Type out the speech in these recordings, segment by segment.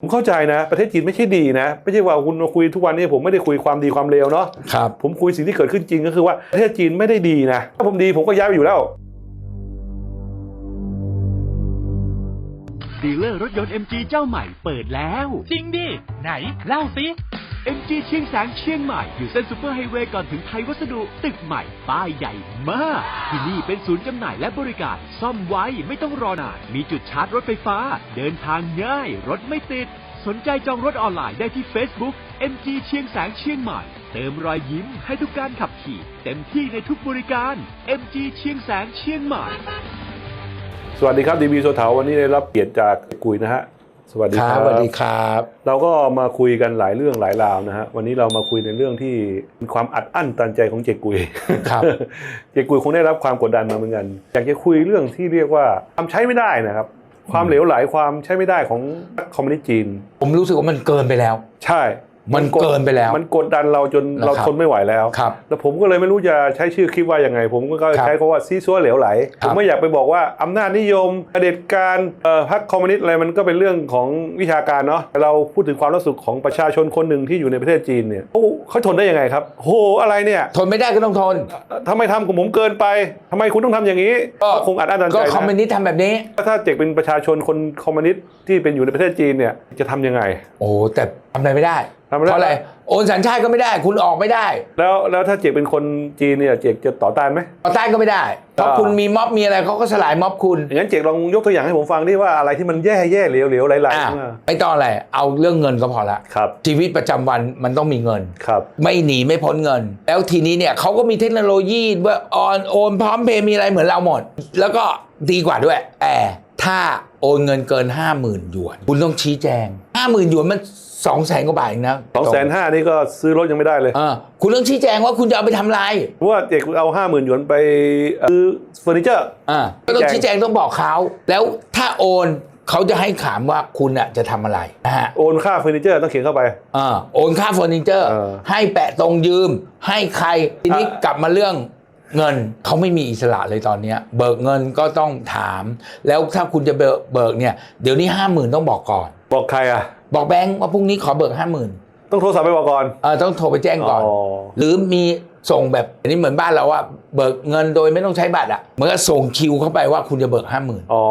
ผมเข้าใจนะประเทศจีนไม่ใช่ดีนะ ไม่ใช่ว่าคุณมาคุยทุกวันนี้ผมไม่ได้คุยความดีความเลวเนาะครับผมคุยสิ่งที่เกิดขึ้นจริงก็คือว่าประเทศจีนไม่ได้ดีนะ ถ้าผมดีผมก็ย้ายไปอยู่แล้วดีลเลอร์รถยนต์ MG เจ้าใหม่เปิดแล้ว จริงดิ ไหน เล่าสิ MG เชียงแสงเชียงใหม่ อยู่เส้นซูเปอร์ไฮเวย์ก่อนถึงไทยวัสดุตึกใหม่ ป้ายใหญ่มาก ที่นี่เป็นศูนย์จำหน่ายและบริการ ซ่อมไว้ไม่ต้องรอนาน มีจุดชาร์จรถไฟฟ้า เดินทางง่าย รถไม่ติด สนใจจองรถออนไลน์ได้ที่ Facebook MG เชียงแสงเชียงใหม่ เติมรอยยิ้มให้ทุกการขับขี่ เต็มที่ในทุกบริการ MG เชียงแสงเชียงใหม่ สวัสดีครับดีบีโซเถาวันนี้ได้รับเกียรติจากกุยนะฮะ สวัสดีคครัรับบสวัสดีครับ เราก็มาคุยกันหลายเรื่องหลายราวนะฮะวันนี้เรามาคุยในเรื่องที่เป็นความอัดอั้นตันใจของเจกุยครับ เจกุยคงได้รับความกดดันมาเหมือนกันอยากจะคุยเรื่องที่เรียกว่าความใช้ไม่ได้นะครับ ความเหลวไหลความใช้ไม่ได้ของคอมมิวนิสต์จีน ผมรู้สึกว่ามันเกินไปแล้ว ใช่ มันเกินไปแล้ว มันกดดันเราจนนะครับเราทนไม่ไหวแล้วครับแล้วผมก็เลยไม่รู้จะใช้ชื่อคลิปว่ายังไง ผมก็ครับใช้คำว่าซีซัวเหลวไหลคผรับมไม่อยากไปบอกว่าอำนาจนิยมเผด็จการเอ่อพรรคคอมมิวนิสต์อะไรมันก็เป็นเรื่องของวิชาการเนาะแต่เราพูดถึงความรู้สึกของประชาชนคนหนึ่งที่อยู่ในประเทศจีนเนี่ยเขาเขาทนได้ยังไงครับโหอะไรเนี่ยทนไม่ได้ก็ต้องทนทำไมทำกับผมเกินไปทำไมคุณต้องทำอย่างนี้ก็คงอัดอั้นตันใจก็นะคอมมิวนิสต์ทำแบบนี้ถ้าเจกเป็นประชาชนคนคอมมิวนิสต์ที่เป็นอยู่ในประเทศจีนเนี่ยจะทำยังไง โอ้แต่ทำอะไรไม่ได้ ทำไม่ได้ เพราะอะไรโอนสัญชาติก็ไม่ได้ คุณออกไม่ได้แล้วแล้วถ้าเจกเป็นคนจีนเนี่ยเจกจะต่อต้านไหมต่อต้านก็ไม่ได้ เพราะอ่า คุณมีม็อบมีอะไรเขาก็สลายม็อบคุณอย่างนั้นเจกลองยกตัวอย่างให้ผมฟังดิว่าอะไรที่มันแย่แย่ๆเหลวเหลวๆไหลอะๆมาไม่ต้องอะไรเอาเรื่องเงินก็พอละครับชีวิตประจำวันมันต้องมีเงิน ครับ ไม่หนีไม่พ้นเงิน แล้วทีนี้เนี่ยเขาก็มีเทคโนโลยีว่าออนโอนพร้อมเพย์มีอะไรเหมือนเราหมด แล้วก็ดีกว่าด้วยแต่ถ้าโอนเงินเกิน 50,000หยวน คุณต้องชี้แจง 50,000หยวนมัน 2 0 0แสนกว่าบาทเองนะสองแสนห้านี่ก็ซื้อรถยังไม่ได้เลยเออคุณต้องชี้แจงว่าคุณจะเอาไปทำอะไรเพราะว่าเจกเอาห้าหมื่นหยวนไปซื้อเฟอร์นิเจอร์อ่าก็ต้องชี้ชี้แจแจงงต้องบอกเขาแล้วถ้าโอนเขาจะให้ถามว่าคุณอะจะทำอะไรนะฮะโอนค่าเฟอร์นิเจอร์ต้องเขียนเข้าไป อ่าโอนค่าเฟอร์นิเจอร์ เออ ให้แปะตรงยืม ให้ใครทีนี้อะกลับมาเรื่องเงินเขาไม่มีอิสระเลยตอนเนี้ย เบิกเงินก็ต้องถาม แล้วถ้าคุณจะเบิกเบิกเนี่ยเดี๋ยวนี้ห้าหมื่นต้องบอกก่อน บอกใครอะ บอกแบงค์ว่าพรุ่งนี้ขอเบิกห้าหมื่นต้องโทรศัพท์ไปบอกก่อน เออต้องโทรไปแจ้งก่อน อ๋อ หรือมีส่งแบบอันนี้เหมือนบ้านเราว่าเบิกเงินโดยไม่ต้องใช้บัตรอะเหมือนกับส่งคิวเข้าไปว่าคุณจะเบิกห้าหมื่นอ๋อ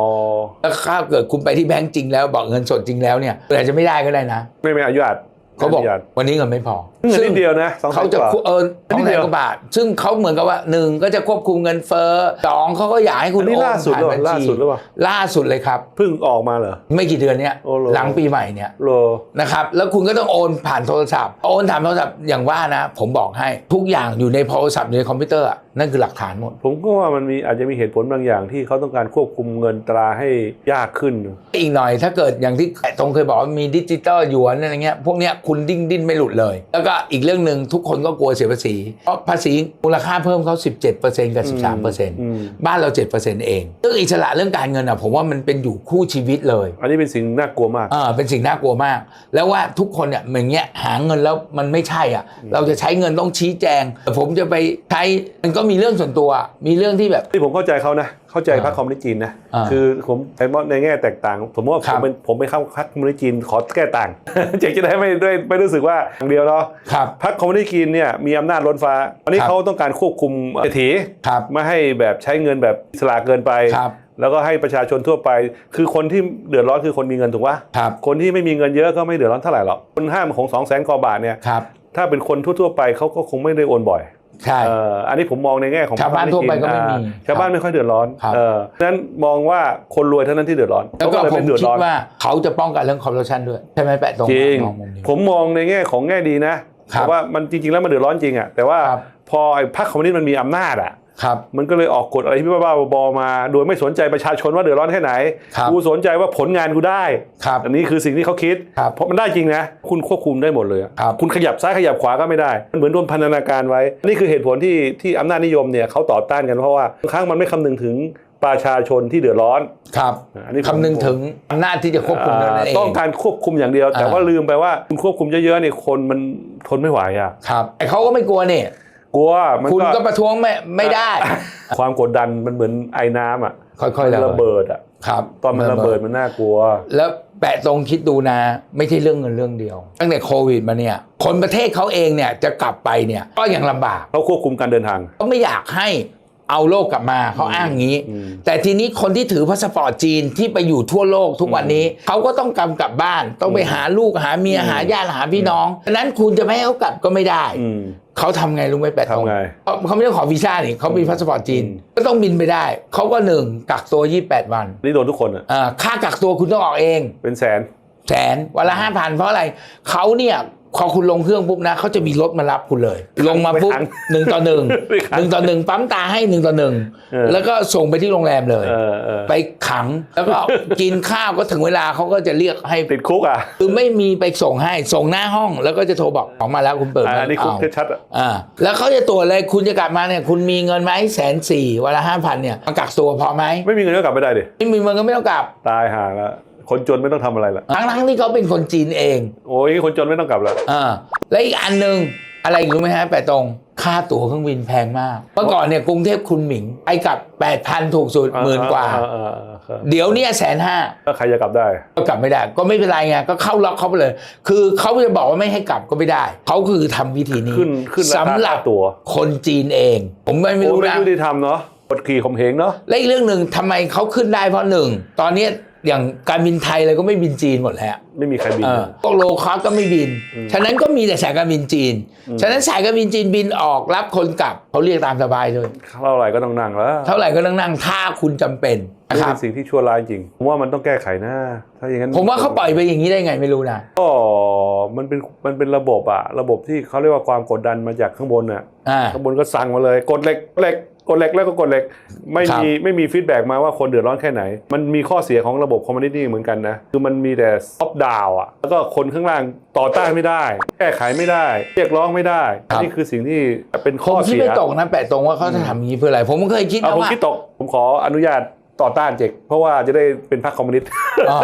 แล้วถ้าเกิดคุณไปที่แบงก์จริงแล้วบอกเงินสดจริงแล้วเนี่ยอาจจะไม่ได้ก็ได้นะ ไม่ไม่อนุญาต เขาบอกไม่นุญตวันนี้เงินไม่พอเงินนิดเดียวนะสองแสเขานจะกว่าเออสองนิดแสเดีนยวกว่าบาท ซึ่งเขาเหมือนกับว่าหนึ่งก็จะควบคุมเงินเฟ้อสองเขาก็อยากให้คุอัณนนี้โอนล่าสุดผ่านหรือเปบัญล่าล่าชีสุดหรือเปล่าล่าสุดเลยครับเพิ่งออกมาเหรอไม่กี่เดือนเนี้ยโอ้โหหลังปีใหม่เนี่ยโลนะครับแล้วคุณก็ต้องโอนผ่านโทรศัพท์โอนผ่านโทรศัพท์อย่างว่านะ ผมบอกให้ทุกอย่างอยู่ในโทรศัพท์อยู่ในคอมพิวเตอร์อะนั่นคือหลักฐานหมด ผมก็ว่ามันมีอาจจะมีเหตุผลบางอย่างที่เขาต้องการควบคุมเงินตราให้ยากขึ้น อีกหน่อยถ้าเกิดอย่างที่แปะตรงเคยบอกว่ามีดิจิตอลหยวนอะไรเงี้ยพวกเนี้ยคุณดิ้นดิ้นไม่หลุดเลย แล้วก็อีกเรื่องหนึ่งทุกคนก็กลัวเสียภาษี เพราะภาษีมูลค่าเพิ่มเขา 17%กับอืม13%บ้านเรา 7%เอง เรื่องอิสระเรื่องการเงินอะผมว่ามันเป็นอยู่คู่ชีวิตเลย อันนี้เป็นสิ่งน่ากลัวมากเออเป็นสิ่งน่ากลัวมาก แล้วว่าทุกคนเนี่ยอย่างเงี้ยหาเงินแล้วมันไม่ใช่อะ เราจะใช้เงินต้องชี้แจงแต่ผมจะไปใช้มันก็มีเรื่องส่วนตัว มีเรื่องที่แบบที่ผมเข้าใจเขานะ เข้าใจอ่าพรรคคอมมิวนิสต์จีนนะอ่าคือผมไอ้มอในแง่แตกต่างผมว่าครัผมบเป็นผมเป็นเข้าพรรคคอมมิวนิสต์จีนขอแก้ต่างเจ๊จะได้ไม่ได้ไม่รู้สึกว่าอย่างเดียวเนาะครับพรรคคอมมิวนิสต์จีนเนี่ยมีอำนาจล้นฟ้าวันนี้ครับเขาต้องการควบคุมเศรษฐีครับไม่ให้แบบใช้เงินแบบอิสระเกินไปครับแล้วก็ให้ประชาชนทั่วไป คือคนที่เดือดร้อนคือคนมีเงินถูกปะครับคนที่ไม่มีเงินเยอะก็ไม่เดือดร้อนเท่าไหร่หรอกคนห้ามของสองแสนกว่าบาทเนี่ยครับถ้าเป็นคนทั่วๆไปเขาก็คงไม่ได้โอนบ่อย ใช่เอ่ออันนี้ผมมองในแง่ของชาวบ้านทั่วไปก็ไม่มีอ่าชาวบ้านไม่ค่อยเดือดร้อนครับเออฉะนั้นมองว่าคนรวยเท่านั้นที่เดือดร้อนแล้วก็เขาเลยผมเป็นเดือดคิร้ดอนว่าเขาจะป้องกันเรื่องคอร์รัปชันด้วยใช่ไหมแปะตรงจริงมองมุมนี้ผมมองในแง่ของแง่ดีนะครับแต่ว่ามันจริงๆแล้วมันเดือดร้อนจริงอะแต่ว่าครับพอไอ้พรรคคอมมิวนิสต์มันมีอำนาจอะ ครับมันก็เลยออกกฎอะไรที่บ้าๆบอๆมา โดยไม่สนใจประชาชนว่าเดือดร้อนแค่ไหนครับกูสนใจว่าผลงานกูได้ครับอันนี้คือสิ่งที่เขาคิดครับเพราะมันได้จริงนะ คุณควบคุมได้หมดเลยอะครับคุณขยับซ้ายขยับขวาก็ไม่ได้ มันเหมือนโดนพันธนาการไว้ นี่คือเหตุผลที่ที่อำนาจนิยมเนี่ยเขาต่อต้านกันเพราะว่าบางครั้งมันไม่คำนึงถึงประชาชนที่เดือดร้อน ครับ อันนี้ผมคำนึงถึงอำนาจที่จะควบคุมเท่านั้นเองต้องการควบคุมอย่างเดียว แต่อ่าว่าลืมไปว่าคุณควบคุมเยอะๆเนี่ยคนมันทนไม่ไหวอะ ครับแต่เขาก็ไม่กลัวเนี่ย กลัวมันคุณก็ก็ประท้วงไม่ไม่ได้ ความกดดันมันเหมือนไอ้น้ำอะค่อยๆมันระระเบิดเบิดอะครับ ตอนมันระเบิดมันน่ากลัว แล้วแปะตรงคิดดูนะ ไม่ใช่เรื่องเงินเรื่องเดียว ตั้งแต่โควิดมาเนี่ย คนประเทศเขาเองเนี่ยจะกลับไปเนี่ยก็ยังลำบากเขาควบคุมการเดินทางเขาไม่อยากให้ เอาโลกกลับมาเขาอ้างงี้อืมแต่ทีนี้คนที่ถือพาสปอร์ตจีนที่ไปอยู่ทั่วโลกทุกวันนี้เขาก็ต้องกำกลับบ้าน ต้องไปหาลูกหาเมียอืมหาญาติหาพี่น้องดังนั้นคุณจะไม่ให้เขากลับก็ไม่ได้อืมเขาทำไงรู้ไหมแปดตรงทำไงเขาเขาไม่ต้องขอวีซ่านี่เขามีพาสปอร์ตจีนอืมก็ต้องบินไปได้ เขาก็หนึ่งกักตัว 28 วัน นี่โดนทุกคนอะอ่าค่ากักตัวคุณต้องออกเอง เป็นแสน แสนวันละห้าพันเพราะอะไรเขาเนี่ย พอคุณลงเครื่องปุ๊บนะเขาจะมีรถมารับคุณเลย ลงมาปุ๊บไม่ขังหนึ่งต่อหนึ่งไม่ขังหนึ่งต่อหนึ่งปั๊มตาให้หนึ่งต่อหนึ่งเออแล้วก็ส่งไปที่โรงแรมเลยเออเออไปขังแล้วก็กินข้าวก็ถึงเวลาเขาก็จะเรียกให้ติดคุกอะคือไม่มีไปส่งให้ส่งหน้าห้อง แล้วก็จะโทรบอกของมาแล้วคุณเปิดอ่ามาอันนี้คุกเอาชัดๆอะอ่าแล้วเขาจะตรวจเลยคุณจะกลับมาเนี่ยคุณมีเงินไหมแสนสี่วันละห้าพันเนี่ยมากักตัวพอไหมไม่มีเงินก็กลับไม่ได้ดิไม่มีเงินก็ไม่ต้องกลับตายห่าละ คนจนไม่ต้องทำอะไรละทั้งๆที่เขาเป็นคนจีนเองโอ้ยคนจนไม่ต้องกลับละอ่าและอีกอันหนึ่งอะไรอีกรู้ไหมฮะแปะตรงค่าตั๋วเครื่องบินแพงมาก เมื่อก่อนเนี่ยกรุงเทพคุณหมิงไปกลับ 8,000 ถูกสุดหมื่นกว่าอ่อ่อ่าครับเดี๋ยวเนี่ยแสนห้าแล้วใครจะกลับได้ ก็กลับไม่ได้ ก็ไม่เป็นไรไงก็เข้าล็อกเขาไปเลย คือเขาจะบอกว่าไม่ให้กลับก็ไม่ได้ เขาคือทำวิธีนี้ขึ้นขึ้นราคาสำหรับค่าตั๋ว คนจีนเอง ผมไม่ไม่โอ้รู้ไม่นะ ยุติธรรมเนาะกดขี่ข่มเหงเนาะ และอีกเรื่องหนึ่งทำไมเขาขึ้นได้เพราะหนึ่ง ตอนเนี้ย อย่างการบินไทยอะไรก็ไม่บินจีนหมดแล้วไม่มีใครบิน เออพวกโลคอสก็ไม่บินอืมฉะนั้นก็มีแต่สายการบินจีนอืมฉะนั้นสายการบินจีนบินออกรับคนกลับเขาเรียกตามสบายเลย เท่าไหร่ก็ต้องนั่งแล้วเท่าไหร่ก็ต้องนั่งถ้าคุณจำเป็นนะนี่ครัเป็บ นสิ่งที่ชั่วร้ายจริงผมว่ามันต้องแก้ไขนะถ้าอย่างนั้นผมว่าเขาปล่อยไปอย่างนี้ได้ไงไม่รู้นะก็มันเป็นมันเป็นระบบอะระบบที่เขาเรียกว่าความกดดันมาจากข้างบนอะอ่าข้างบนก็สั่งมาเลย กดเหล็กเหล็ก กดเหล็กแล้วก็กดเหล็กไม่ครับมีไม่มีฟีดแบ็กมาว่าคนเดือดร้อนแค่ไหน มันมีข้อเสียของระบบคอมมูนิตี้เหมือนกันนะ คือมันมีแต่ซอฟดาวอะแล้วก็คนข้างล่างต่อต้านไม่ได้ แก้ไขไม่ได้ เรียกร้องไม่ได้อันนี้คือสิ่งที่เป็นผข้อมคิดเสียไม่ตกนะแปะตรงว่าเขาจะทำอย่างนี้เพื่ออะไร ผมก็เคยคิดเอานะผมว่าคิดตกผมขออนุญาตต่อต้านเจกเพราะว่าจะได้เป็นพรรคคอมมิวนิสต์อ๋อ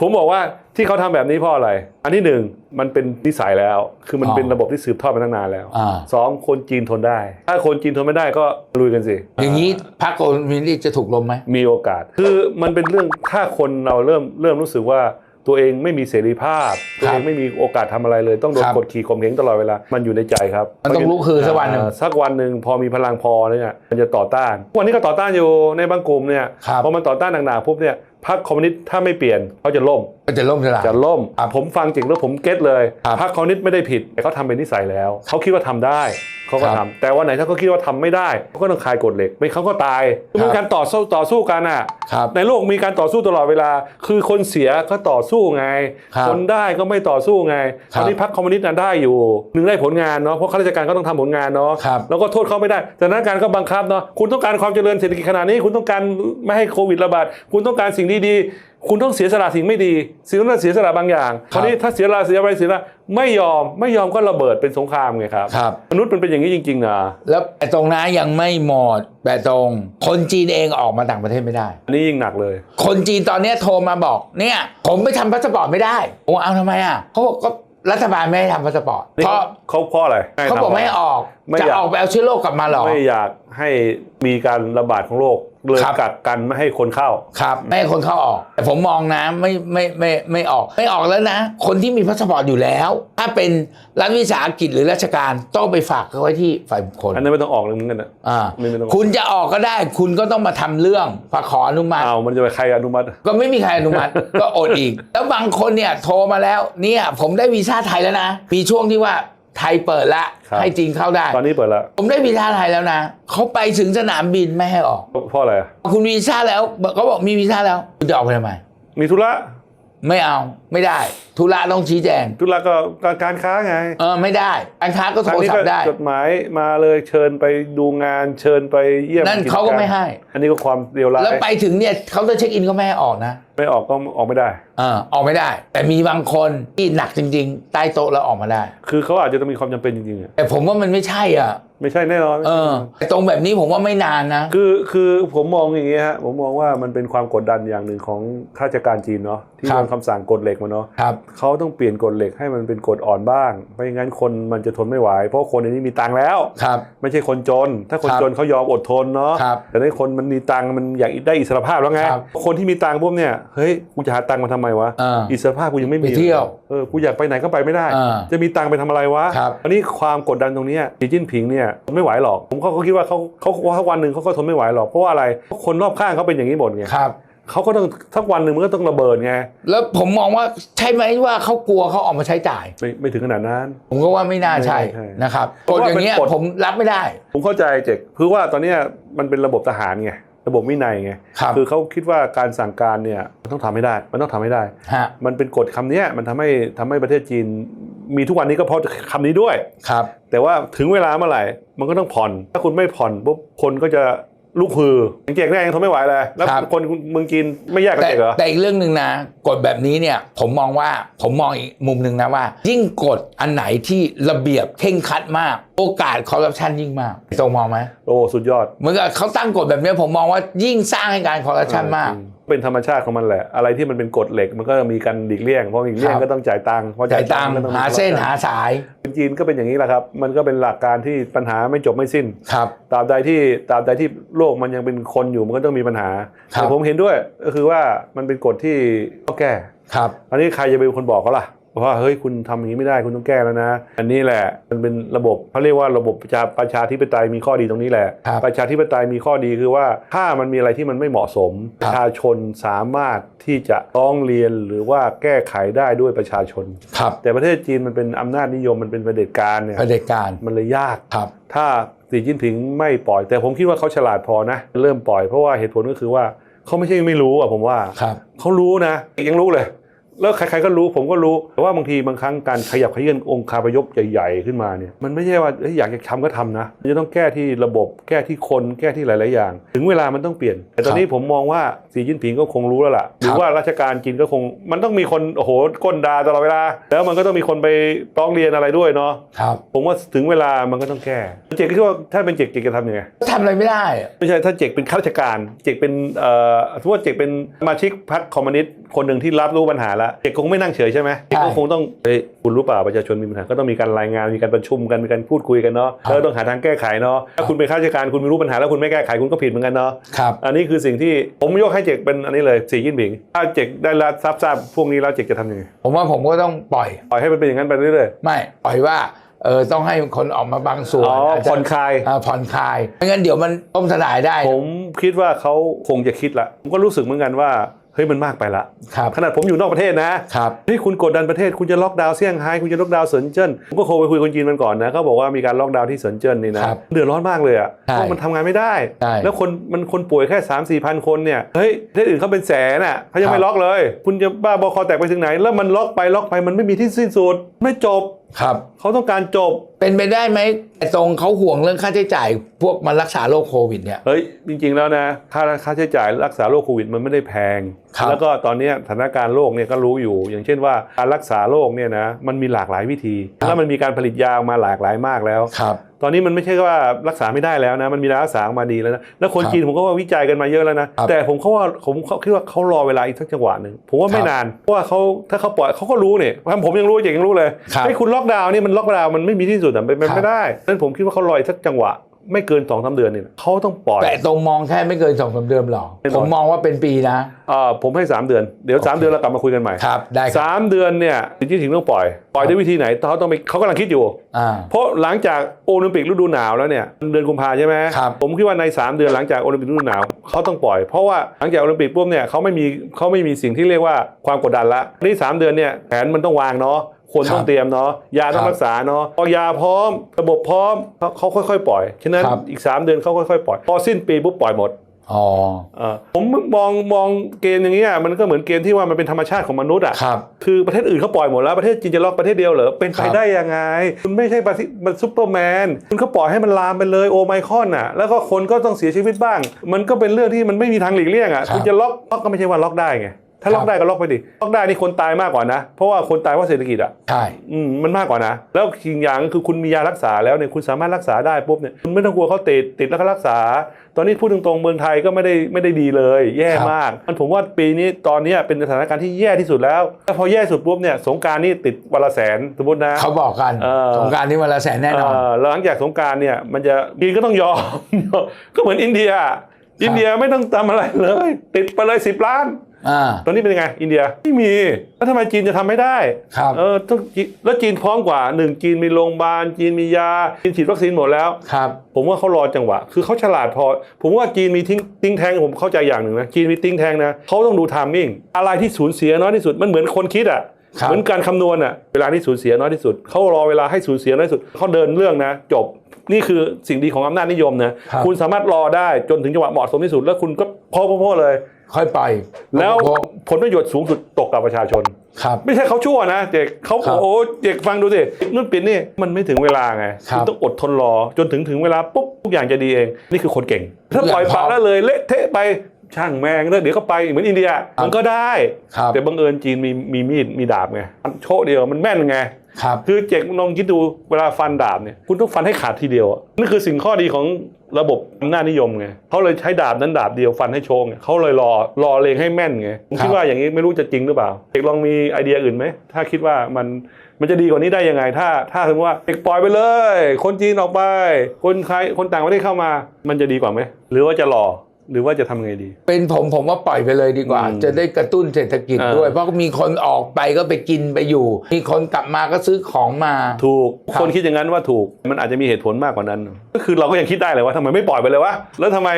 ผมบอกว่า ที่เขาทำแบบนี้เพราะอะไร อันที่หนึ่งมันเป็นนิสัยแล้ว คือมันอ๋อเป็นระบบที่สืบทอดมาตั้งนานแล้วอ่าสองคนจีนทนได้ ถ้าคนจีนทนไม่ได้ก็ลุยกันสิ อย่างนี้พรรคโคมิวนิสต์จะถูกลมไหม มีโอกาส คือมันเป็นเรื่องถ้าคนเราเริ่มเริ่มรู้สึกว่าตัวเองไม่มีเสรีภาพ ตัวเองไม่มีโอกาสทำอะไรเลย ต้องโดนครับกดขี่ข่มเหงตลอดเวลา มันอยู่ในใจครับ มันต้องลุกคือสักวันหนึ่งอ่าสักวันหนึ่งพอมีพลังพอเนี่ยมันจะต่อต้าน วันนี้ก็ต่อต้านอยู่ในบางกลุ่มเนี่ยครับพอมันต่อต้านหนักๆปุ๊บเนี่ยพรรคคอมมิวนิสต์ถ้าไม่เปลี่ยนเขาจะล่มก็จะล่มสลายจะล่มครับผมฟังจริงแล้วผมเก็ตเลยครับพรรคคอมมิวนิสต์ไม่ได้ผิดแต่เขาทำเป็นนิสัยแล้วเขาคิดว่าทำได้เขาก็ครัทำบแต่วันไหนถ้าเขาคิดว่าทำไม่ได้เขาก็ต้องคลายกฎเหล็กไม่เขาก็ตายครับมันการต่อสู้ต่อสู้กันอะ ครับ ในโลกมีการต่อสู้ตลอดเวลา คือคนเสียก็ต่อสู้ไงครับคนได้ก็ไม่ต่อสู้ไงคตรับอนนี้พรรคคอมมิวนิสต์น่ะได้อยู่หนึ่งได้ผลงานเนาะเพราะข้าราชการก็ต้องทำผลงานเนาะครับแล้วก็โทษเขาไม่ได้แต่นั้นการก็บังคับเนาะคุณต้องการความเจริญเศรษฐกิจขนาดนี้ คุณต้องการไม่ให้โควิดระบาดคุณต้องการสิ่งดีๆ คุณต้องเสียสละสิ่งไม่ดีสิ่งนั้นเสียสละบางอย่างคราวนี้ถ้าเสียสละเสียไปเสียสละไม่ยอมไม่ยอมก็ระเบิดเป็นสงครามไงครับครับ มนุษย์มันเป็นอย่างนี้จริง ๆ นะ แล้วแปะตรงนะยังไม่หมดแปะตรง คนจีนเองออกมาต่างประเทศไม่ได้ อันนี้ยิ่งหนักเลย คนจีนตอนเนี้ยโทรมาบอกเนี่ย ผมไปทำพาสปอร์ตไม่ได้ผมว่าเอาทำไมอะเขาบอกก็รัฐบาลไม่ให้ทำพาสปอร์ตนี่เพราะเขาเพราะอะไรเขาบอกไม่ให้ออกไม่จะอยาก ออกไปเอาเชื้อโรคกลับมาเหรอ ไม่อยากให้มีการระบาดของโรค เลยครับ กักกันไม่ให้คนเข้า ครับไม่ให้คนเข้าออก แต่ผมมองนะไม่ไม่ไม่ไม่ออก ไม่ออกแล้วนะ คนที่มีพาสปอร์ตอยู่แล้ว ถ้าเป็นรัฐวิสาหกิจหรือราชการต้องไปฝากเขาไว้ที่ฝ่ายบุคคลอันนั้นไม่ต้องออกเลยเหมือนกันนะ อ่าไม่ไม่ต้อง คุณจะออกก็ได้ คุณก็ต้องมาทำเรื่องฝากขออนุมัติ เอามันจะไปใครอนุมัติ ก็ไม่มีใครอนุมัติ ก็อดอีก แล้วบางคนเนี่ยโทรมาแล้วเนี่ยผมได้วีซ่าไทยแล้วนะ มีช่วงที่ว่า ไทยเปิดละ ครับ ให้จีนเข้าได้ ตอนนี้เปิดแล้วผมได้วีซ่าไทยแล้วนะเขาไปถึงสนามบินไม่ให้ออก เพราะอะไรอะคุณมีวีซ่าแล้วเขาบอกมีวีซ่าแล้วคุณจะออกไปทำไม มีธุระไม่เอา ไม่ได้ ธุระต้องชี้แจง ธุระก็การการค้าไงเออไม่ได้การค้าก็โททางรนี้ศัพก็ท์ได้จดหมายมาเลยเชิญไปดูงานเชิญไปเยี่ยมนั่นจเขาก็ไม่ให้ อันนี้ก็ความเดียวร้ายแล้วไปถึงเนี่ยเขาจะเช็คอินก็ไม่ให้ออกนะ ไม่ออกก็ออกไม่ได้เออออกไม่ได้ แต่มีบางคนที่หนักจริง ๆ ใต้โต๊ะแล้วออกมาได้ คือเขาอาจจะต้องมีความจำเป็นจริงๆอะแต่ผมว่ามันไม่ใช่อะไม่ใช่แน่นอนเออแต่ตรงแบบนี้ผมว่าไม่นานนะ คือคือผมมองอย่างนี้ฮะผมมองว่ามันเป็นความกดดันอย่างหนึ่งของข้าราชการจีนเนาะที่ครับโดนคำสั่งกฎเหล็กมาเนาะครับเขาต้องเปลี่ยนกฎเหล็กให้มันเป็นกฎอ่อนบ้างไม่งั้นคนมันจะทนไม่ไหวเพราะคนในนี้มีตังค์แล้วครับไม่ใช่คนจน ถ้าคนครับจนเขายอมอดทนเนาะครับแต่ในคนมันมีตังค์มันอยากได้อิสรภาพแล้วไงครับคนที่มีตังค์พวกเนี่ยเฮ้ยกูจะหาตังค์มาทำไมวะอ่าอิสรภาพกูยังไม่มีไปเที่ยวเออกูอยากไปไหนก็ไปไม่ได้อ่าจะมีตังค์ไปทำอะไรวะครับอันนี้ความกดดันตรงเนี้ยสีจิ้นผิงเนี่ยไม่ไหวหรอกผมเขาเขาคิดว่าเขาเขาเขาวันหนึ่งเขาก็ทนไม่ไหวหรอกเพราะว่าอะไรเพราะคนรอบข้างเขาเป็นอย่างนี้หมดไงครับ เขาก็ต้องสักวันหนึ่งมันก็ต้องระเบิดไง แล้วผมมองว่าใช่ไหมว่าเขากลัวเขาออกมาใช้จ่าย ไม่ไม่ถึงขนาดนั้น ผมก็ว่าไม่น่าใช่ใช่ใช่นะครับเพกราะฎว่าอย่างเงี้ยเป็นกฎ ผมรับไม่ได้ผมเข้าใจเจกคือว่าตอนเนี้ยมันเป็นระบบทหารไงระบบวินัยไงครับคือเขาคิดว่าการสั่งการเนี่ยมันต้องทำให้ได้ มันต้องทำให้ได้ ฮะมันเป็นกฎคำเนี้ยมันทำให้ทำให้ประเทศจีน มีทุกวันนี้ก็เพราะคำนี้ด้วย ครับ แต่ว่าถึงเวลาเมื่อไหร่ มันก็ต้องผ่อน ถ้าคุณไม่ผ่อนปุ๊บคนก็จะ ลุกฮืออย่างเจกแน่ยังทนไม่ไหวเลยแล้วครับ คนเมืองจีนไม่แยกกันแต่เจกเหรอแต่อีกเรื่องหนึ่งนะกฎแบบนี้เนี่ยผมมองว่าผมมองอีกมุมหนึ่งนะว่า ยิ่งกฎอันไหนที่ระเบียบเข่งครัดมาก โอกาสคอร์รัปชันยิ่งมากตรงมองไหมโอ้สุดยอด เหมือนกับเขาตั้งกฎแบบนี้ผมมองว่ายิ่งสร้างให้การคอร์รัปชันมากจริงเป็นธรรมชาติของมันแหละ อะไรที่มันเป็นกฎเหล็กมันก็มีการหลีกเลี่ยงเพราะหลีกเลี่ยงครับก็ต้องจ่ายตังค์เพราะจ่ายตังค์ก็ต้องมีหาเส้น corruption หาสายจีนก็เป็นอย่างนี้แหละครับ มันก็เป็นหลักการที่ปัญหาไม่จบไม่สิ้นครับตราบใดที่ตราบใดที่โลกมันยังเป็นคนอยู่มันก็ต้องมีปัญหาครับแต่ผมเห็นด้วยก็คือว่ามันเป็นกฎที่ต้องแก้ครับอันนี้ใครจะเป็นคนบอกเขาล่ะ ว่าเฮ้ยคุณทำอย่างนี้ไม่ได้คุณต้องแก้แล้วนะ อันนี้แหละมันเป็นระบบเขาเรียกว่าระบบประชาประชาธิปไตยมีข้อดีตรงนี้แหละครับประชาธิปไตยมีข้อดีคือว่าถ้ามันมีอะไรที่มันไม่เหมาะสมคปรับระชาชนสามารถที่จะร้องเรียนหรือว่าแก้ไขได้ด้วยประชาชนครับแต่ประเทศจีนมันเป็นอำนาจนิยมมันเป็นเผด็จการเนี่ยเผด็จการมันเลยยากครับถ้าสีจิ้นผิงไม่ปล่อย แต่ผมคิดว่าเขาฉลาดพอนะเริ่มปล่อยเพราะว่าเหตุผลก็คือว่าเขาไม่ใช่ไม่รู้อะผมว่าครับเขารู้นะยังรู้เลย แล้วใครๆก็รู้ผมก็รู้แต่ว่าบางทีบางครั้งการขยับเขยื่อนองค์คาพยพใหญ่ๆขึ้นมาเนี่ยมันไม่ใช่ว่าเอ้ยอยากจะทำก็ทำนะมันจะต้องแก้ที่ระบบแก้ที่คนแก้ที่หลายๆอย่าง ถึงเวลามันต้องเปลี่ยน แต่ตอนนี้ผมมองว่าสีจิ้นผิงก็คงรู้แล้วล่ะหรือว่าราชการจีนก็คง มันต้องมีคนโอ้โหก้นดาตลอดเวลา แล้วมันก็ต้องมีคนไปร้องเรียนอะไรด้วยเนาะครับผมว่าถึงเวลามันก็ต้องแก้เจกคิดว่าถ้าเป็นเจกเจกจะทำยังไงทำอะไรไม่ได้อะไม่ใช่ถ้าเจกเป็นข้าราชการ เจกเป็นเอ่อสมมติว่าเจกเป็นสมาชิกพรรคคอมมิวนิสต์คนหนึ่งที่รับรู้ปัญหาแล้วเจกคงไม่นั่งเฉยใช่ไหมเจกก็คงต้องเฮ้ยคุณรู้เปล่าประชาชนมีปัญหาก็ต้องมีการรายงานมีการประชุมกันมีการพูดคุยกันเนาะแล้วต้องหาทางแก้ไขเนาะถ้าคุณเป็นข้าราชการคุณไม่รู้ปัญหาแล้วคุณไม่แก้ไขคุณก็ผิดเหมือนกันเนาะครับอันนี้คือสิ่งที่ผมยกให้เจกเป็นอันนี้เลยสีจิ้นผิงถ้าเจกได้รับทราบทราบพวกนี้แล้วเจกจะทำยังไงผมว่าผมก็ต้องปล่อยปล่อยให้มันเป็นอย่างนั้นไปเรื่อยไม่ปล่อยว่าเออต้องให้คนออกมาบางส่ๆวนอ๋ออาจจะผ่อนคลายอ่าผ่อนคลายไม่งั้นเดี๋ยวมันต้มสลายได้ ผมคิดว่าเขาคงจะคิดละผมก็รู้สึกเหมือนกันว่าเฮ้ยมันมากไปละครับขนาดผมอยู่นอกประเทศนะครับเฮ้ยคุณกดดันประเทศคุณจะล็อกดาวน์เซี่ยงไฮ้คุณจะล็อกดาวน์เซินเจิ้นผมก็โทรไปคุยกับคนจีนมันก่อนนะเขาบอกว่ามีการล็อกดาวน์ที่เซินเจิ้นนี่นะครับเดือดร้อนมากเลยอะใช่เพราะมันทำงานไม่ได้ใช่แล้วคนมันคนป่วยแค่ 3 4มสี่พันคนเนี่ยเฮ้ยประเทศอื่นเขาเป็นแสนอะเขายังไม่ครับล็อกเลย คุณจะบ้าบอคอแตกไปถึงไหน แล้วมันล็อกไปล็อกไปมันไม่มีที่สิ้นสุดไม่จบ ครับ เขาต้องการจบ เป็นไปได้ไหมแต่ตรงเขาห่วงเรื่องค่าใช้จ่าย พวกมันรักษาโรคโควิดเนี่ย เฮ้ย จริง ๆ แล้วนะ ค่าค่าใช้จ่ายรักษาโรคโควิดมันไม่ได้แพงครับแล้วก็ตอนเนี้ยสถานการณ์โลกเนี่ยก็รู้อยู่ อย่างเช่นว่าการรักษาโรคเนี่ยนะ มันมีหลากหลายวิธี แล้วมันมีการผลิตยาออกมาหลากหลายมากแล้วครับ ตอนนี้มันไม่ใช่ว่ารักษาไม่ได้แล้วนะ มันมียารักษาออกมาดีแล้วนะแล้วคนครับจีนผมก็ว่าวิจัยกันมาเยอะแล้วนะครับแต่ผมเขาว่าผมเขาคิดว่าเขารอเวลาอีกสักจังหวะหนึ่งผมว่าไม่ครับนานเพราะว่าเขาถ้าเขาปล่อยเขาก็รู้เนี่ยผมยังรู้เจ๋งยังรู้เลยครับให้คุณล็อกดาวน์นี่มันล็อกดาวน์มันไม่มีที่สุดอะเป็นไปครับไม่ได้นั้นผมคิดว่าเขารออีกสักจังหวะ ไม่เกินสองสามเดือนเนี่ยเขาต้องปล่อยแต่ตรงมองแค่ไม่เกินสองสามเดือนหรอกแน่นอนผมมองว่าเป็นปีนะอ่าผมให้ 3 เดือนเดี๋ยวโอเค3เดือนเรากลับมาคุยกันใหม่ครับได้ครับสามเดือนเนี่ยจริงๆถึงต้องปล่อย ปล่อยด้วยวิธีไหนเขาต้องไปเขากำลังคิดอยู่อ่าเพราะหลังจากโอลิมปิกฤดูหนาวแล้วเนี่ยเดือนกุมภาใช่ไหมครับผมคิดว่าใน 3 เดือนหลังจากโอลิมปิกฤดูหนาวเขาต้องปล่อย เพราะว่าหลังจากโอลิมปิกปุ๊บเนี่ยเขาไม่มีเขาไม่มีสิ่งที่เรียกว่าความกดดันละนี่สามเดือนเนี่ยแผนมันต้องวางเนาะ คนต้องเตรียมเนาะยาต้องรักษาเนาะพอยาพร้อม ระบบพร้อมเขาเขาค่อยๆ ปล่อยฉะนั้นครับอีก 3 เดือนเขาค่อยๆปล่อยพอสิ้นปีปุ๊บปล่อยหมดอ๋อเอ่อผมมองมองเกณฑ์อย่างเงี้ยมันก็เหมือนเกณฑ์ที่ว่ามันเป็นธรรมชาติของมนุษย์อะครับคือประเทศอื่นเขาปล่อยหมดแล้วประเทศจีนจะล็อกประเทศเดียวเหรอเป็นไปครับได้ยังไง คุณไม่ใช่ประเทศมันซุปเปอร์แมนคุณเขาปล่อยให้มันลามไปเลยโอไมครอนอะ แล้วก็คนก็ต้องเสียชีวิตบ้าง มันก็เป็นเรื่องที่มันไม่มีทางหลีกเลี่ยงอะครับคุณจะล็อกล็อกก็ไม่ใช่ว่าล็อกได้ไงถ้าล็อกได้ก็ล็อกไปดิล็อกได้นี่คนตายมากกว่านะ เพราะว่าคนตายเพราะเศรษฐกิจอะใช่อืมมันมากกว่านะ แล้วอีกอย่างคือคุณมียารักษาแล้วเนี่ยคุณสามารถรักษาได้ปุ๊บเนี่ยคุณไม่ต้องกลัวเขาติดติดแล้วก็รักษา ตอนนี้พูดตรงๆเมืองไทยก็ไม่ได้ไม่ได้ดีเลย แย่มาก มันผมว่าปีนี้ตอนเนี้ยเป็นสถานการณ์ที่แย่ที่สุดแล้วแล้วพอแย่สุดปุ๊บเนี่ยสงกรารนี่ติดวันละแสนสมมตินะเขาบอกกันเออสงกรารนี่วันละแสนแน่นอนเอหลังจากสงกรารเนี่ยมันจะจีนก็ต้องยอมก็เหมือนอินเดียอินเดียไม่ต้องทำอะไรเลย ติดไปเลยสิบล้านอ่า ตอนนี้เป็นยังไง อินเดียไม่มี แล้วทำไมจีนจะทำไม่ได้ครับเออต้องจีแล้วจีนพร้อมกว่าหนึ่งจีนมีโรงพยาบาลจีนมียาจีนฉีดวัคซีนหมดแล้วครับผมว่าเขารอจังหวะ คือเขาฉลาดพอ ผมว่าจีนมีทิ้งติ้งแทงผมเข้าใจอย่างหนึ่งนะจีนมีติ้งแทงนะเขาต้องดูไทามมิ่งอะไรที่สูญเสียน้อยที่สุดมันเหมือนคนคิดอะครับเหมือนการคำนวณอะเวลาที่สูญเสียน้อยที่สุดเขารอเวลาให้สูญเสียน้อยที่สุดเขาเดินเรื่องนะ จบ นี่คือสิ่งดีของอำนาจนิยมนะครับคุณสามารถรอได้จนถึงจังหวะเหมาะสมที่สุด แล้วคุณก็พ่อพ่อเลย ค่อยปล่อยแล้วโอ้โหผลประโยชน์สูงสุดตกกับประชาชนครับไม่ใช่เขาชั่วนะเด็กเขาครับโอ้เด็กฟังดูสินุ่นปิดนี่มันไม่ถึงเวลาไงครับณต้องอดทนรอจนถึงถึงเวลาปุ๊บทุกอย่างจะดีเอง นี่คือคนเก่ง ถ้าปล่อยอย่างปละพร้อมละเลยเละเทะไปช่างแม่งแล้วเดี๋ยวก็ไปเหมือนอินเดียครับมันก็ได้ครับแต่บังเอิญจีนมีมีมีดมีดาบไงมันโชคเดียวมันแม่นไง ครับ คือเจ๊กลองคิดดูเวลาฟันดาบเนี่ยคุณต้องฟันให้ขาดทีเดียวอะนั่นคือสิ่งข้อดีของระบบอำนาจนิยมไงเขาเลยใช้ดาบนั้นดาบเดียวฟันให้โชงไงเขาเลยรอรอเลงให้แม่นไงผมคิดว่าอย่างนี้ไม่รู้จะจริงหรือเปล่าเอกลองมีไอเดียอื่นไหมถ้าคิดว่ามันมันจะดีกว่านี้ได้ยังไง ถ้า ถ้าสมมติว่าเอกปล่อยไปเลย คนจีนออกไป คนไทยคนต่างประเทศเข้ามา มันจะดีกว่าไหมหรือว่าจะรอ หรือว่าจะทำไงดี เป็นผมผมว่าปล่อยไปเลยดีกว่าอืมจะได้กระตุ้นเศรษฐกิจอ่าด้วย เพราะมีคนออกไปก็ไปกินไปอยู่ มีคนกลับมาก็ซื้อของมา ถูกครับคนคิดอย่างนั้นว่าถูก มันอาจจะมีเหตุผลมากกว่านั้น ก็คือเราก็ยังคิดได้เลยว่าทำไมไม่ปล่อยไปเลยวะ แล้วทำไม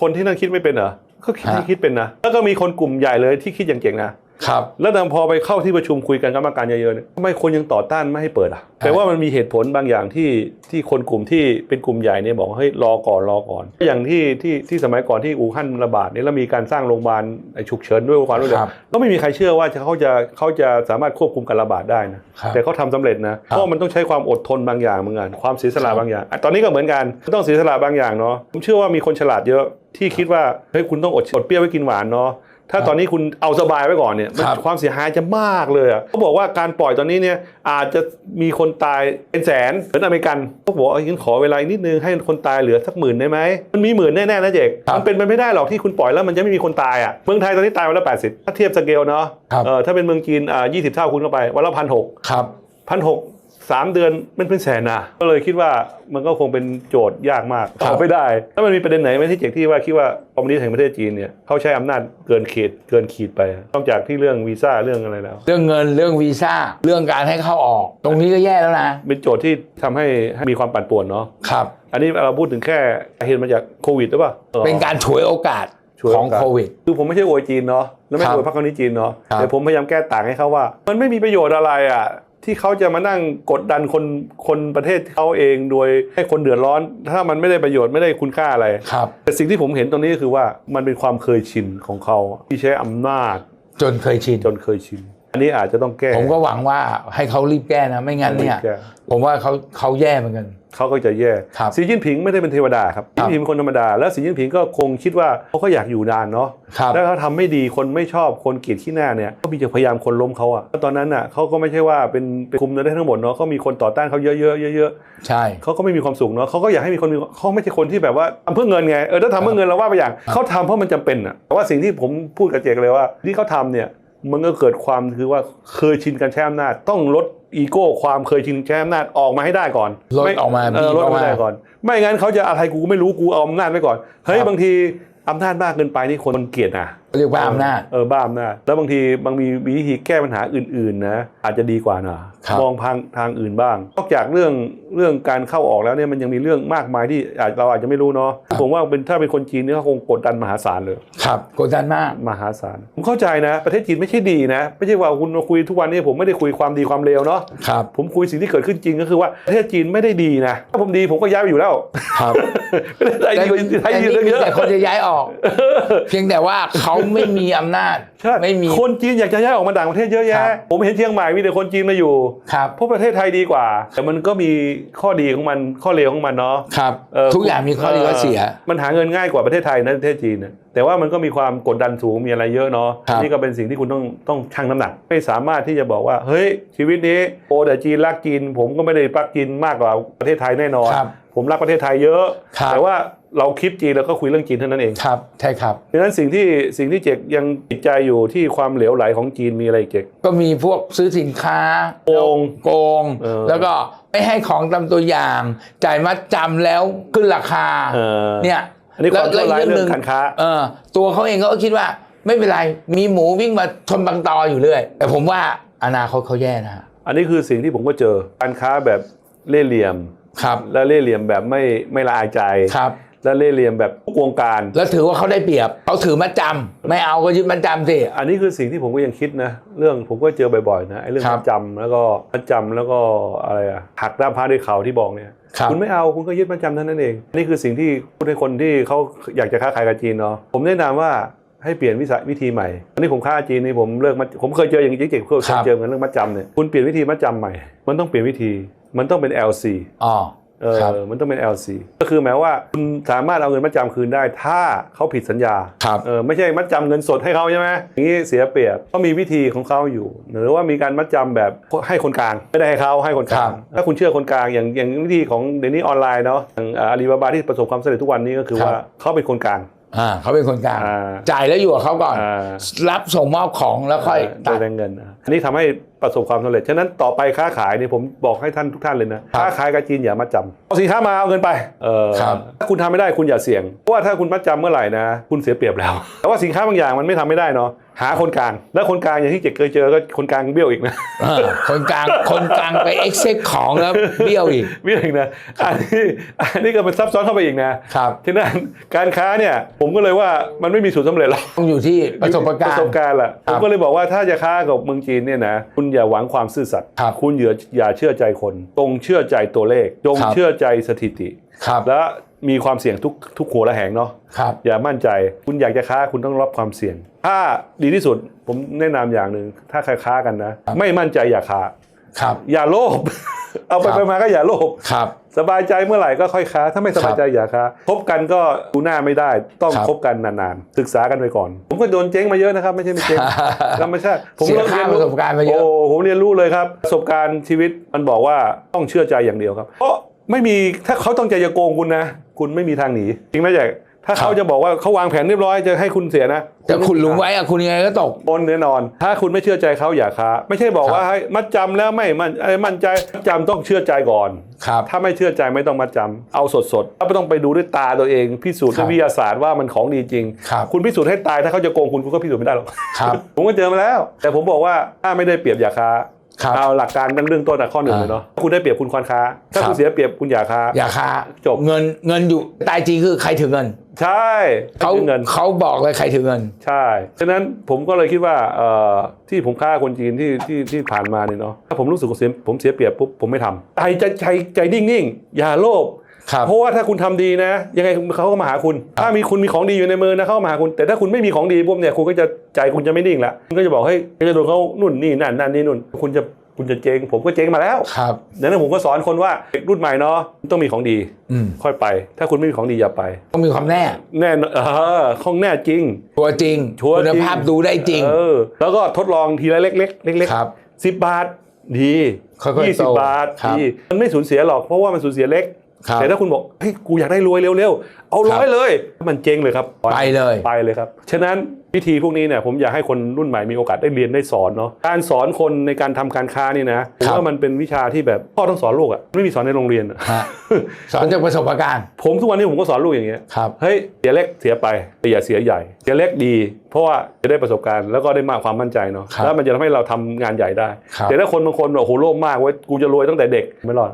คนที่นั่นคิดไม่เป็นเหรอ ก็คิดฮะคิดเป็นนะ แล้วก็มีคนกลุ่มใหญ่เลยที่คิดอย่างเก่งนะ ครับแล้วแต่พอไปเข้าที่ประชุมคุยกันกรรมการเยอะๆเนี่ยทำไมคนยังต่อต้านไม่ให้เปิดอะแต่ว่ามันมีเหตุผลบางอย่างที่ที่คนกลุ่มที่เป็นกลุ่มใหญ่เนี่ยบอกว่าเฮ้ยรอก่อนรอก่อน อย่างที่ที่ที่สมัยก่อนที่อู่ฮั่นระบาดเนี่ยแล้วมีการสร้างโรงพยาบาลไอ้ฉุกเฉินด้วยความรวดเร็วครับก็ไม่มีใครเชื่อว่าจะเขาจะเขาจะสามารถควบคุมการระบาดได้นะครับแต่เขาทำสำเร็จนะเพราะมันต้องใช้ความอดทนบางอย่างเหมือนกันความเสียสละครับบางอย่างอะตอนนี้ก็เหมือนกันต้องเสียสละบางอย่างเนาะผมเชื่อว่ามีคนฉลาดเยอะที่คิดว่าเฮ้ยคุณต้องอดอดเปรี้ยวไว้กินหวานเนาะ ถ้าตอนนี้คุณเอาสบายไว้ก่อนเนี่ยมันครับความเสียหายจะมากเลยอะเขาบอกว่าการปล่อยตอนนี้เนี่ยอาจจะมีคนตายเป็นแสนเหมือนอเมริกันเขาบอกว่างั้นขอเวลาอีกนิดนึงให้คนตายเหลือสักหมื่นได้ไหมมันมีหมื่นแน่ๆนะเจกครับมันเป็นไปไม่ได้หรอกที่คุณปล่อยแล้วมันจะไม่มีคนตายอะเมืองไทยตอนนี้ตายวันละ80ถ้าเทียบสเกลเนาะครับเออถ้าเป็นเมืองจีนอ่า20เท่าคุณเข้าไปวันละพันหกครับพันหก สามเดือนมันเป็นแสนนะก็เลยคิดว่ามันก็คงเป็นโจทย์ยากมากครับตอบไม่ได้แล้วมันมีประเด็นไหนไหมที่เจกที่ว่าคิดว่าคอมมิวนิสต์แห่งประเทศจีนเนี่ยเขาใช้อำนาจเกินเขตเกินขีดไปนอกจากที่เรื่องวีซ่าเรื่องอะไรแล้ว เรื่องเงินเรื่องวีซ่าเรื่องการให้เข้าออก ตรงนี้ก็แย่แล้วนะ เป็นโจทย์ที่ทำให้ให้มีความปั่นป่วนเนาะครับ อันนี้เราพูดถึงแค่เหตุมาจากโควิดหรือเปล่าเป็นการฉวยโอกาสฉวยขโอกาสองโควิดคือผมไม่ใช่อวยจีนเนาะแล้วไม่ครับอวยพรรคคอมมิวนิสต์จีนเนาะครับแต่ผมพยายามแก้ต่างให้เขาว่า มันไม่มีประโยชน์อะไรอะ ที่เขาจะมานั่งกดดันคนคนประเทศเขาเองโดยให้คนเดือดร้อน ถ้ามันไม่ได้ประโยชน์ไม่ได้คุณค่าอะไร ครับ แต่สิ่งที่ผมเห็นตรงนี้ก็คือว่ามันเป็นความเคยชินของเขาที่ใช้อำนาจจนเคยชินจนเคยชิน อันนี้อาจจะต้องแก้ ผมก็หวังว่าให้เขารีบแก้นะ ไม่งั้นเนี่ยแก้ ผมว่าเขาเขาแย่เหมือนกัน เขาก็จะแย่ครับสีจิ้นผิงไม่ได้เป็นเทวดาครับครัสีบ จิ้นผิงเป็นคนธรรมดา แล้วสีจิ้นผิงก็คงคิดว่าเขาก็อยากอยู่นานเนาะ ครับ แล้วเขาทำไม่ดีคนไม่ชอบคนเกลียดขี้หน้าเนี่ยก็มีจะพยายามคนล้มเขาอะแล้วตอนนั้นอะเขาก็ไม่ใช่ว่าเป็นเป็นคุมได้ทั้งหมดเนาะเขามีคนต่อต้านเขาเยอะๆเยอะใช่ ๆเขาก็ไม่มีความสุขเนาะเขาก็อยากให้มีคนมีเขาไม่ใช่คนที่แบบว่าทำเพื่อเงินไงเออถ้าทำเพื่อเงินเราว่าไปอย่างเขาทำเพราะมันจำเป็นอะแต่ว่าสิ่งที่ผมพูดกับเจกเลยว่าที่เขาทำเนี่ย มันก็เกิดความคือว่าเคยชินการใช้อำนาจต้องลดอีโก้ความเคยชินใช้อำนาจออกมาให้ได้ก่อนลดไม่ออกมาเออบีบลดออกออกมามาได้ก่อน ไม่งั้นเขาจะอะไรกูไม่รู้กูเอาอำนาจไว้ก่อนเฮ้ยครับบางทีอำนาจมากเกินไปนี่คนเกลียดนะ เรียกว่าอำนาจเออบ้าอำนาจแล้วบางทีบางมีวิธีแก้ปัญหาอื่นๆนะอาจจะดีกว่านะครับมองทางทางอื่นบ้าง นอกจากเรื่องเรื่องการเข้าออกแล้วเนี่ยมันยังมีเรื่องมากมายที่อาจเราอาจจะไม่รู้เนาะผมว่าเป็นถ้าเป็นคนจีนเนี่ยเขาคงกดดันมหาศาลเลยครับกดดันมากมหาศาลผมเข้าใจนะ ประเทศจีนไม่ใช่ดีนะไม่ใช่ว่าคุณมาคุยทุกวันนี้ผมไม่ได้คุยความดีความเลวเนาะครับผมคุยสิ่งที่เกิดขึ้นจริงก็คือว่าประเทศจีนไม่ได้ดีนะถ้าผมดีผมก็ย้ายไปอยู่แล้วครับประเทศไทยดีกว่าไทยแต่ดีนี่เรื่องมีเยอะแต่คนจะย้ายออก เพียงแต่ว่าเขาไม่มีอำนาจใช่ไม่มี คนจีนอยากจะย้ายออกมาต่างประเทศเยอะครัแยะบผมเห็นเชียงใหม่มีแต่คนจีนมาอยู่ครับ เพราะประเทศไทยดีกว่า แต่มันก็มีข้อดีของมันข้อเลวของมันเนาะ ครับเออทุกอย่างมีข้อดีข้อเสีย มันหาเงินง่ายกว่าประเทศไทยนะประเทศจีนนะแต่ว่ามันก็มีความกดดันสูงมีอะไรเยอะเนาะครับ นี่ก็เป็นสิ่งที่คุณต้องต้องชั่งน้ำหนัก ไม่สามารถที่จะบอกว่า เฮ้ย ชีวิตนี้โอ้แต่จีนรักจีน ผมก็ไม่ได้รักจีนมากกว่าประเทศไทยแน่นอน ครับ ผมรักประเทศไทยเยอะ ครับแต่ว่า เราคิดจีนแล้วก็คุยเรื่องจีนเท่านั้นเองครับใช่ครับดังนั้นสิ่งที่สิ่งที่เจกยังติดใจอยู่ที่ความเหลวไหลของจีนมีอะไรอีกเจกก็มีพวกซื้อสินค้าโกงโกงเออแล้วก็ไม่ให้ของตามตัวอย่าง จ่ายมัดจำแล้วขึ้นราคาเออเนี่ยอันนี้ความชั่วร้ายแล้เรื่องการค้าเออตัวเขาเองก็คิดว่าไม่เป็นไร มีหมูวิ่งมาชนบางตออยู่เรื่อย แต่ผมว่าอนาคตเขาแย่นะฮะอันนี้คือสิ่งที่ผมก็เจอการค้าแบบเล่ห์เหลี่ยมครับ และเล่ห์เหลี่ยมแบบไม่ไม่ละอายใจครับ และเล่ห์เหลี่ยมแบบทุกวงการ แล้วถือว่าเขาได้เปรียบเขาถือมัดจำไม่เอาก็ยึดมัดจำสิ อันนี้คือสิ่งที่ผมก็ยังคิดนะ เรื่องผมก็เจอบ่อยๆนะไอ้เรื่องครับมัดจำแล้วก็มัดจำแล้วก็อะไรอะหักด้ามพระด้วยเขาที่บอกเนี่ยครับ ณไม่เอาคุณก็ยึดมัดจำเท่านั้นเอง นี่คือสิ่งที่พูดให้คนที่เขาอยากจะค้าขายกับจีนเนาะผมแนะนำว่าให้เปลี่ยนวิสัยวิธีใหม่อันนี้ผมค้าจีนนี่ผมเลิกมัดผมเคยเจออย่างนี้จริงๆเคยครับเจอกันเรื่องมัดจำเนี่ยคุณเปลี่ยนวิธีมัดจำใหม่ มันต้องเปลี่ยนวิธีมันต้องเป็น LC อ๋อ เออครับมันต้องเป็น LC ก็คือหมายว่าคุณสามารถเอาเงินมัดจำคืนได้ ถ้าเขาผิดสัญญาครับเออไม่ใช่มัดจำเงินสดให้เขาใช่ไหมอย่างนี้เสียเปรียบก็มีวิธีของเขาอยู่ หรือว่ามีการมัดจำแบบให้คนกลาง ไม่ได้ให้เขาให้คนกลาง ถ้าคุณเชื่อคนกลางอย่างอย่างวิธีของเดี๋ยวนี้ออนไลน์เนาะอย่างอาลีบาบาที่ประสบความสำเร็จทุกวันนี้ก็คือว่าเขาเป็นคนกลางอ่าเขาเป็นคนกลางอ่าจ่ายแล้วอยู่กับเขาก่อนอ่ารับส่งมอบของแล้วค่อยโดตัยดแรงเงินนะอันนี้ทำให้ประสบความสำเร็จ ฉะนั้นต่อไปค้าขายเนี่ยผมบอกให้ท่านทุกท่านเลยนะครับค้าขายกับจีนอย่ามัดจำเอาสินค้ามาเอาเงินไปเออครับถ้าคุณทำไม่ได้คุณอย่าเสี่ยง เพราะว่าถ้าคุณมัดจำเมื่อไหร่นะ คุณเสียเปรียบแล้ว แต่ว่าสินค้าบางอย่างมันไม่ทำไม่ได้เนาะ หาคนกลาง แล้วคนกลางอย่างที่เจ๊เคยเจอก็คนกลางเบี้ยวอีกนะ อ่าคนกลางคนกลางไปเอ็กเซ็กของแล้วเบี้ยวอีกเบี้ยวอีกนะ อันนี้อันนี้ก็เป็นซับซ้อนเข้าไปอีกนะ ครับ ฉะนั้นการค้าเนี่ยผมก็เลยว่ามันไม่มีสูตรสำเร็จหรอกต้องอยู่ที่ประสบการประสบณ์การณ์แหละครัผบมก็เลยบอกว่าถ้าจะค้ากับเมืองจีนเนี่ยนะคุณอย่าหวังความซื่อสัตย์ครับคุณอย่าอย่าเชื่อใจคนจงเชื่อใจตัวเลขจงครับเชื่อใจสถิติครับและมีความเสี่ยงทุกทุกหัวละแหงเนาะครับอย่ามั่นใจคุณอยากจะค้าคุณต้องรับความเสี่ยง ถ้าดีที่สุดผมแนะนำอย่างหนึ่งถ้าใครค้ากันนะ ไม่มั่นใจอย่าค้าครับอย่าโลภเอาไปครับไปมาก็อย่าโลภครับ สบายใจเมื่อไหร่ก็ค่อยค้า ถ้าไม่สบายใจอย่าค้าคบกันก็ดูหน้าไม่ได้ ต้องครับคบกันนานๆศึกษากันไปก่อน ผมก็โดนเจ๊งมาเยอะนะครับ ไม่ใช่ไม่เจ๊งธรรมชาติผมเสียค่าประสบการณ์มาเยอะโอ้ผมเรียนรู้เลยครับประสบการณ์ชีวิตมันบอกว่าต้องเชื่อใจอย่างเดียวครับ เพราะไม่มีถ้าเขาต้องใจจะโกงคุณนะ คุณไม่มีทางหนีจริงไหมแจ๊ค ถ้าเขาจะบอกว่าเขาวางแผนเรียบร้อยจะให้คุณเสียนะจะขุดหลุมไว้อะคุณยังไงก็ตกบนแน่นอน ถ้าคุณไม่เชื่อใจเขาอย่าค้า ไม่ใช่บอกว่าให้มัดจำแล้วไม่มั่นเอ้ยมั่นใจมัดจำต้องเชื่อใจก่อนครับถ้าไม่เชื่อใจไม่ต้องมัดจำเอาสดๆถ้าไม่ต้องไปดูด้วยตาตัวเอง พิสูจน์ครัด้วยบวิทยาศาสตร์ว่ามันของดีจริงครับคุณพิสูจน์ให้ตายถ้าเขาจะโกงคุณคุณก็พิสูจน์ไม่ได้หรอกครับผมก็เจอมาแล้ว แต่ผมบอกว่าถ้าไม่ได้เปรียบอย่าค้า ครับเอาหลักการตั้งเรื่องต้นอะข้อหนึ่งเลยเนาะคุณได้เปรียบคุณควรค้า ถ้าครับคุณเสียเปรียบคุณอย่าค้า อย่าค้าจบเงินเงินอยู่ตายจริงคือใครถือเงิน ใช่เขาเงินเขาบอกเลยใครถือเงิน ใช่ฉะนั้นผมก็เลยคิดว่าเอ่อที่ผมฆ่าคนจีนที่ที่ที่ผ่านมาเนี่ยเนาะถ้าผมรู้สึกว่าเสียผมเสียเปรียบปุ๊บผมไม่ทำใจใจใจใจนิ่งๆอย่าโลภครับ เพราะว่าถ้าคุณทำดีนะ ยังไงเขาก็มาหาคุณ ถ้ามีคุณมีของดีอยู่ในมือนะเขาก็มาหาคุณ แต่ถ้าคุณไม่มีของดีปุ๊บเนี่ยคุณก็จะใจคุณจะไม่นิ่งละคุณก็จะบอกเฮ้ยจะโดนเขานู่นนี่นั่นนั่นนี่นู่น คุณจะคุณจะเจ๊งผมก็เจ๊งมาแล้วครับดังนั้นผมก็สอนคนว่าเด็กรุ่นใหม่เนาะต้องมีของดีอืมค่อยไป ถ้าคุณไม่มีของดีอย่าไป ต้องมีความแน่ แน่นอนเออของแน่จริงชัวร์จริงชัวร์คุณจริงภาพดูได้จริงเออแล้วก็ทดลองทีละเล็กๆเล็กครับสิบบาทดีค่อยๆยี่สิบโตบาทครับดีมันไม่สูญเสียหรอกเพราะว่ามันสูญเสียเล็กครับ แต่ถ้าคุณบอกเฮ้ยกูอยากได้รวยเร็วๆ เอาร้อยเลย มันเจ๊งเลยครับไปเลยไปเลยครับ ฉะนั้นวิธีพวกนี้เนี่ยผมอยากให้คนรุ่นใหม่มีโอกาสได้เรียนได้สอนเนาะการสอนคนในการทำการค้านี่นะผมครับว่ามันเป็นวิชาที่แบบพ่อต้องสอนลูกอะไม่มีสอนในโรงเรียนอะฮะสอนจากประสบการณ์ ผมทุกวันนี้ผมก็สอนลูกอย่างเงี้ยครับเฮ้ยเสียเล็กเสียไปแต่อย่าเสียใหญ่เสียเล็กดี เพราะว่าจะได้ประสบการณ์แล้วก็ได้มากความมั่นใจเนาะครับแล้วมันจะทำให้เราทำงานใหญ่ได้ครับแต่ถ้าคนบางคนแบบโอ้โหโลภมากเว้ยกูจะรวยตั้งแต่เด็กไม่รอด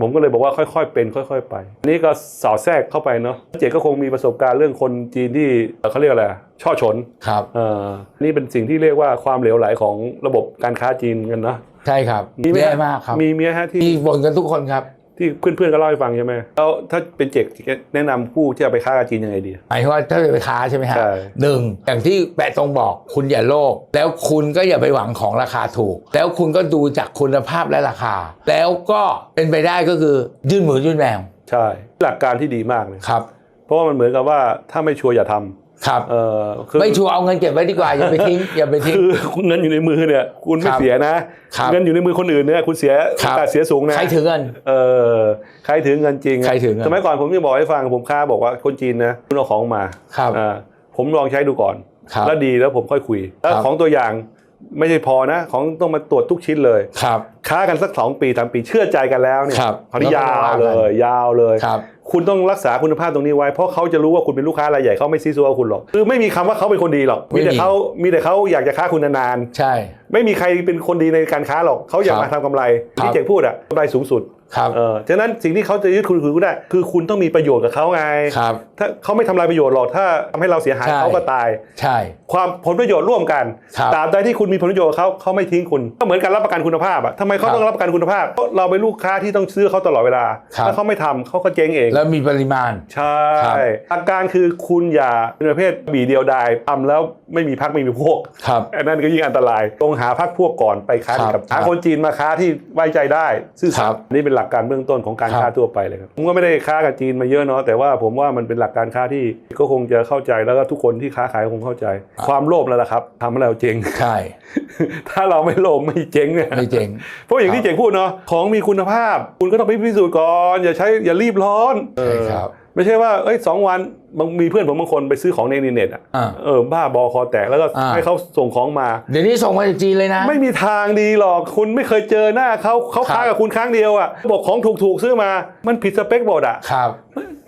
ผมก็เลยบอกว่าค่อยๆ เป็นค่อย ๆ ไปอันนี่ก็สาวแทรกเข้าไปเนาะเจก็คงมีประสบการณ์เรื่องคนจีนที่เอ่อเขาเรียกอะไรอะช่อฉนครับเอ่อนี่เป็นสิ่งที่เรียกว่าความเหลวไหลของระบบการค้าจีนกันเนาะใช่ครับมีไหมแย่ฮะมากครับมีเมียฮะที่มีบ่นกันทุกคนครับ ที่เพื่อนๆก็เล่าให้ฟังใช่ไหมแล้วถ้าเป็นเจกแนะนำผู้ที่จะไปค้ากับจีนยังไงดี หมายถึงว่าถ้าจะไปค้าใช่ไหมฮะใช่ หนึ่งอย่างที่แปะตรงบอกคุณอย่าโลภแล้วคุณก็อย่าไปหวังของราคาถูก แล้วคุณก็ดูจากคุณภาพและราคา แล้วก็เป็นไปได้ก็คือยื่นมือยื่นแมวใช่ หลักการที่ดีมากเลยครับ เพราะว่ามันเหมือนกับว่าถ้าไม่ชัวร์อย่าทำ ครับเออคือไม่ชัวร์เอาเงินเก็บไว้ดีกว่าอย่าไปทิ้งอย่าไปทิ้งคือเงินอยู่ในมือเนี่ย คุณไม่ครับเสียนะครับเงินอยู่ในมือคนอื่นเนี่ยคุณเสียครัโอบกาสเสียสูงนะใครถือเงินเออใครถือเงินจริงอะใครถือเงินสมัยก่อนผมจะบอกให้ฟังผมค้าบอกว่าคนจีนนะคุณเอาของมาครับอ่าผมลองใช้ดูก่อนครับแล้วดีแล้วผมค่อยคุยแล้วครับของตัวอย่าง ไม่ใช่พอนะ ของต้องมาตรวจทุกชิ้นเลยครับ ค้ากันสักสองปีสามปีเชื่อใจกันแล้วเนี่ยครับคราวนี้แล้วยาก็วว่ากันเลย ยาวเลยครับ คุณต้องรักษาคุณภาพตรงนี้ไว้เพราะเขาจะรู้ว่าคุณเป็นลูกค้ารายใหญ่เขาไม่ซีซัวคุณหรอกคือไม่มีคำว่าเขาเป็นคนดีหรอกไม่มีมีแต่เขามีแต่เขาอยากจะค้าคุณนานใช่ๆไม่มีใครเป็นคนดีในการค้าหรอกเขาอยากครับมาทำกำไรครับที่เจกพูดอะกำไรสูงสุด ครับเออฉะนั้นสิ่งที่เขาจะยึดคุณคือคุณได้ คือคุณต้องมีประโยชน์กับเขาไงครับถ้าเขาไม่ทำลายประโยชน์หรอกถ้าทำให้เราเสียหายใช่ เขาก็ตาย ใช่ ความผลประโยชน์ร่วมกันครับตราบใดที่คุณมีผลประโยชน์กับเขาเขาไม่ทิ้งคุณก็เหมือนการรับประกันคุณภาพอะทำไมเขาครับต้องรับประกันคุณภาพเพราะเราเป็นลูกค้าที่ต้องซื้อเขาตลอดเวลาครับ ถ้าเขาไม่ทำเขาก็เจ๊งเอง แล้วมีปริมาณ ใช่ครับอาการคือคุณอย่าเป็นประเภทบีเดียวดายทำแล้วไม่มีพักไม่มีพวกครับ อันนั้นก็ยิ่งอันตรายต้องหาพักพวกก่อนไปค้าครับกับหาครับคนจีนมาค้าที่ไว้ใจได้ซื่อสัครัตบย์นี่เป็นหลักการเบื้องต้นของการครับค้าทั่วไปเลยครับผมก็ไม่ได้ค้ากับจีนมาเยอะเนาะแต่ว่าผมว่ามันเป็นหลักการค้าที่ก็คงจะเข้าใจแล้วก็ทุกคนที่ค้าขายคงเข้าใจ ความโลภนั่นแหละครับทำให้เราเจ๊งใช่ ถ้าเราไม่โลภไม่เจ๊งเนี่ยไม่เจ๋งเพราะอย่างที่เจ๋งพูดเนาะของมีคุณภาพ คุณก็ต้องไปพิสูจน์ก่อนอย่าใช้อย่ารีบร้อนใช่ครับเออ ไม่ใช่ว่าเอ้ยสองวันบางมีเพื่อนผมบางคนไปซื้อของในอินเทอร์เน็ตอะอ่าเออบ้าบอคอแตกแล้วก็อ่า ให้เขาส่งของมา เดี๋ยวนี้ส่งมาจากจีนเลยนะ ไม่มีทางดีหรอกคุณไม่เคยเจอหน้าเขาเขาครับ ค้ากับคุณครั้งเดียวอะบอกของถูกๆซื้อมามันผิดสเปคหมดอะ ครับ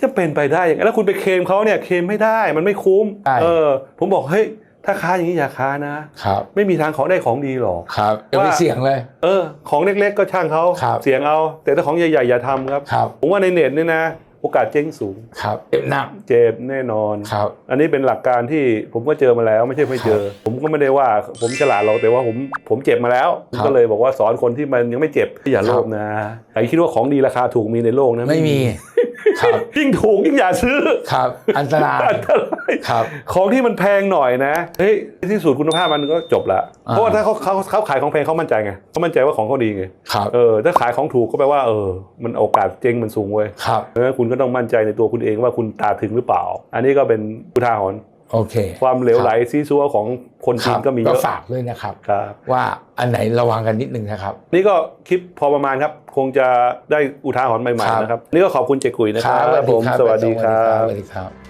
จะเป็นไปได้ยังไงแล้วคุณไปเคลมเขาเนี่ยเคลมไม่ได้มันไม่คุ้ม ใช่ เออ ผมบอกเฮ้ยถ้าค้าอย่างนี้อย่าค้านะ ครับไม่มีทางของได้ของดีหรอก ครับอย่าไปว่า เสี่ยงเลย เออ ของเล็กๆก็ช่างเขาครับ เสียงเอา แต่ถ้าของใหญ่ๆอย่าทำครับ ครับ ผมว่าในเน็ตเนี่ยนะ โอกาสเจ๊งสูงครับเจ็บหนักเจ็บแน่นอนครับ อันนี้เป็นหลักการที่ผมก็เจอมาแล้วไม่ใช่ไม่เจอ ผมก็ไม่ได้ว่าผมฉลาดหรอกแต่ว่าผมผมเจ็บมาแล้วผมก็เลยบอกว่าสอนคนที่มันยังไม่เจ็บอย่าโลภนะใครคิดว่าของดีราคาถูกมีในโลกนะไม่มีครับ ยิ่งถูกยิ่งอย่าซื้อครับอันตรายอันตรายครับ ของที่มันแพงหน่อยนะเฮ้ยที่สุดคุณภาพมันก็จบละอ่าเพราะว่าถ้าเขาเขาเขาขายของแพงเขามั่นใจไงเขามั่นใจว่าของเขาดีไงครับเออถ้าขายของถูกก็แปลว่าเออมันโอกาสเจ๊งมันสูงเว้ยครับเพราะฉะนั้นคุณก็ต้องมั่นใจในตัวคุณเองว่าคุณตาถึงหรือเปล่า อันนี้ก็เป็นอุทาหรณ์ โอเค ความเหลวไหลซีซัวของคนคจีรันบก็มีเยก็อะฝากด้วยนะครับครับ ว่าอันไหนระวังกันนิดนึงนะครับ นี่ก็คลิปพอประมาณครับ คงจะได้อุทาหรณ์ใหม่ครับๆนะครับ นี่ก็ขอบคุณเจกุยนะครับครับผมสวัสดีครับสวัสดีครับ